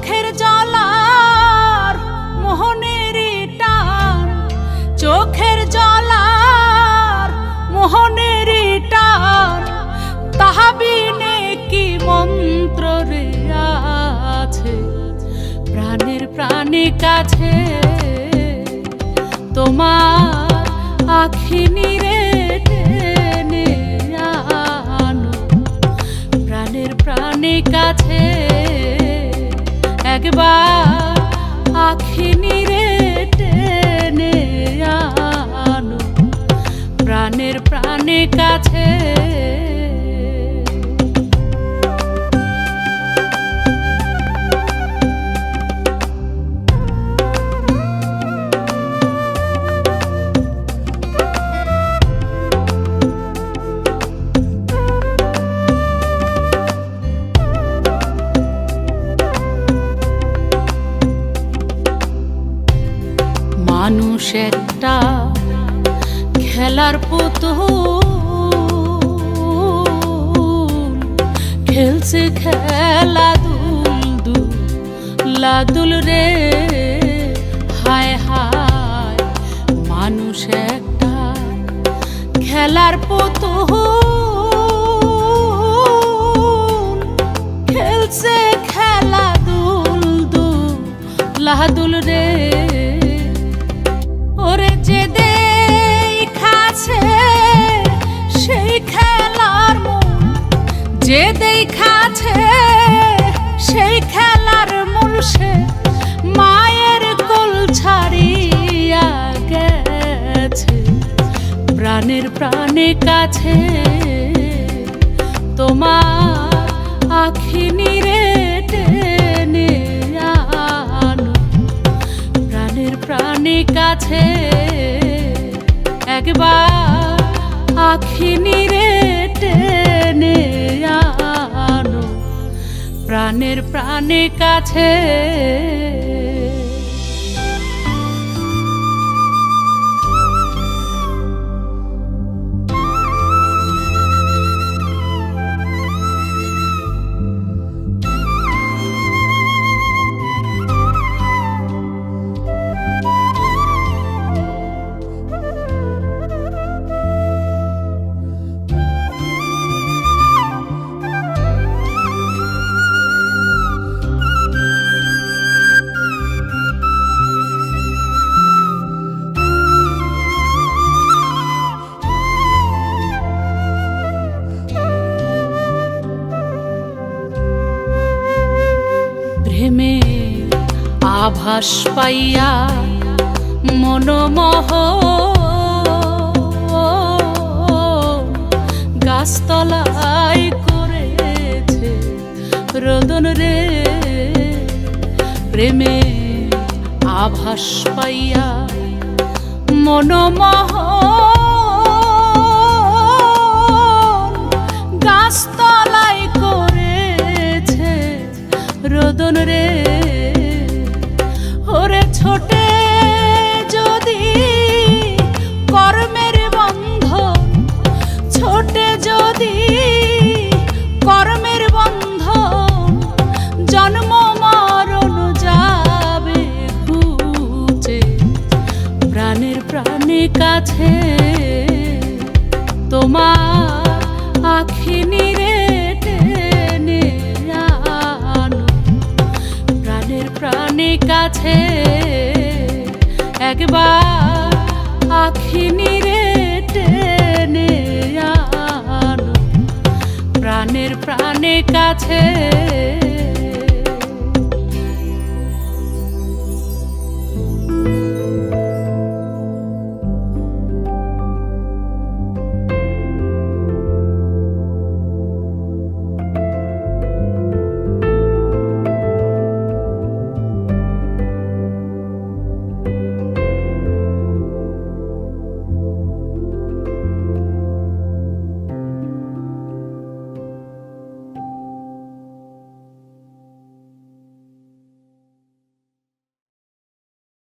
চোখের জলার মোহনের টান। চোখের জলার মোহনের টান। তাহাবিনে কি মন্ত্র রে আছে? প্রাণের প্রাণে কাছে তোমার আখি নিরে টেনে আনো। প্রাণের প্রাণে কাছে একবার আখি নিরে টেনে আনো। প্রাণের প্রাণে কাছে একটা খেলার পুতুল। খেলছে খেলা দুল দুল লাদুল রে। হায় হায়, মানুষ একটা খেলার পুতুল। খেলছে খেলা দুল দুল লাদুল রে। যে দেখাছে সেই খেলার মূল সে মায়ের কোল ছাড়িয়া গেছে। প্রাণের প্রাণে কাছে তোমার আখি নিরে টেনে প্রাণের প্রাণে কাছে একবার আখি প্রাণের প্রাণে কাছে। প্রেমে আভাস পাইয়া মনোমহ। গাছতলায় করেছে রোদন রে। প্রেমে আভাস পাইয়া মনোমহ। গাছতলায় রোদন রে। ওরে ছোটে যদি কর্মের বন্ধন, ছোটে যদি কর্মের বন্ধন, জন্ম মরণ যাবে ঘুচে প্রাণের প্রাণে কাছে তোমার কাছে একবার আখি নিরে টেনে আনো। প্রাণের প্রাণে কাছে